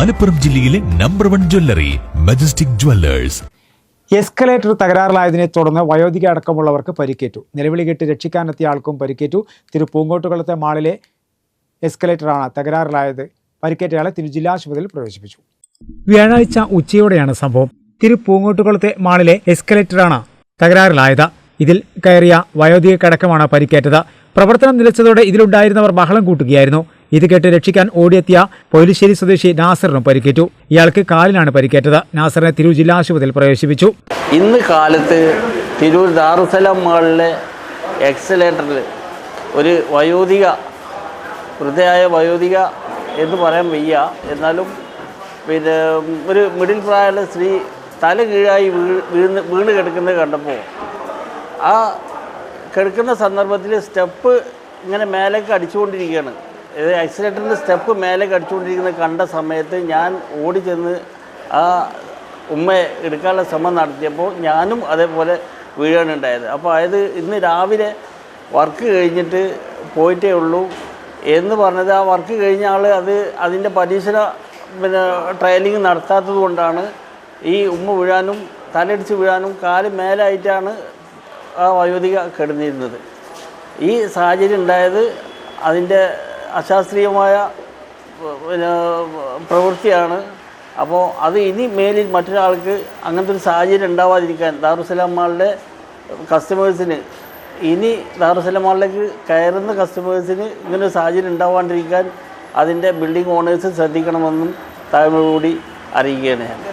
മലപ്പുറം ജില്ലയിലെ number one jewellery Majestic Jewellers escalator തകരാറിലായതിനെ തുടർന്ന് വയോധിക അടക്കമുള്ളവർക്ക് പരിക്കേറ്റു. നിലവിളി കെട്ടി രക്ഷിക്കാനെത്തിയ ആൾക്കും പരിക്കേറ്റു. തിരു പൂങ്കോട്ടുകുളത്തെ മാളിലെ എസ്കലേറ്ററാണ് തകരാറിലായത്. പരിക്കേറ്റയാളെ തിരു ജില്ലാ ആശുപത്രിയിൽ പ്രവേശിപ്പിച്ചു. വ്യാഴാഴ്ച ഉച്ചയോടെയാണ് സംഭവം. തിരു പൂങ്കോട്ടുകുളത്തെ മാളിലെ എസ്കലേറ്ററാണ് തകരാറിലായത്. ഇതിൽ കയറിയ വയോധികക്കടക്കമാണ് പരിക്കേറ്റത്. പ്രവർത്തനം നിലച്ചതോടെ ഇതിലുണ്ടായിരുന്നവർ ബഹളം കൂട്ടുകയായിരുന്നു. ഇത് കേട്ട് രക്ഷിക്കാൻ ഓടിയെത്തിയ പൊലിശ്ശേരി സ്വദേശി നാസറിനും പരിക്കേറ്റു. ഇയാൾക്ക് കാലിനാണ് പരിക്കേറ്റത്. നാസറിനെ തിരൂർ ജില്ലാ ആശുപത്രിയിൽ പ്രവേശിപ്പിച്ചു. ഇന്ന് കാലത്ത് തിരൂർ ദാറുസലാം മാളിലെ എക്സലേറ്ററിൽ ഒരു വയോധിക വൃദ്ധയായ വയോധിക എന്ന് പറയാൻ വയ്യ. എന്നാലും പിന്നെ ഒരു മിഡിൽ പ്രായമുള്ള സ്ത്രീ തല കീഴായി വീണ് വീണ് കിടക്കുന്നത് കണ്ടപ്പോൾ ആ കിടക്കുന്ന സന്ദർഭത്തിൽ സ്റ്റെപ്പ് ഇങ്ങനെ മേലേക്ക് അടിച്ചുകൊണ്ടിരിക്കുകയാണ്. ഇത് ആക്സിലേറ്ററിന്റെ സ്റ്റെപ്പ് മേലെ കടിച്ചുകൊണ്ടിരിക്കുന്നത് കണ്ട സമയത്ത് ഞാൻ ഓടി ചെന്ന് ആ ഉമ്മ എടുക്കാനുള്ള ശ്രമം നടത്തിയപ്പോൾ ഞാനും അതേപോലെ വീഴാണ് ഉണ്ടായത്. അപ്പോൾ അതായത് ഇന്ന് രാവിലെ വർക്ക് കഴിഞ്ഞിട്ട് പോയിട്ടേ ഉള്ളൂ. എന്ന് പറഞ്ഞത് ആ വർക്ക് കഴിഞ്ഞ ആൾ അത് അതിന്റെ പരീക്ഷണ പിന്നെ ട്രെയിനിങ് നടത്താത്തത് കൊണ്ടാണ് ഈ ഉമ്മ വീഴാനും തലയിടിച്ച് വീഴാനും കാൽ മേലായിട്ടാണ് ആ വയോധിക കിടന്നിരുന്നത്. ഈ സാഹചര്യം ഉണ്ടായത് അതിന്റെ അശാസ്ത്രീയമായ പ്രവൃത്തിയാണ്. അപ്പോൾ അത് ഇനി മേലിൽ മറ്റൊരാൾക്ക് അങ്ങനത്തെ ഒരു സാഹചര്യം ഉണ്ടാവാതിരിക്കാൻ ദാറുസലാം മാളിലെ കസ്റ്റമേഴ്സിന് ഇനി ദാറുസലാം മാളിലേക്ക് കയറുന്ന കസ്റ്റമേഴ്സിന് ഇങ്ങനെ ഒരു സാഹചര്യം ഉണ്ടാവാണ്ടിരിക്കാൻ അതിന്റെ ബിൽഡിംഗ് ഓണേഴ്സ് ശ്രദ്ധിക്കണമെന്നും താഴ്മ കൂടി അറിയിക്കുകയാണ്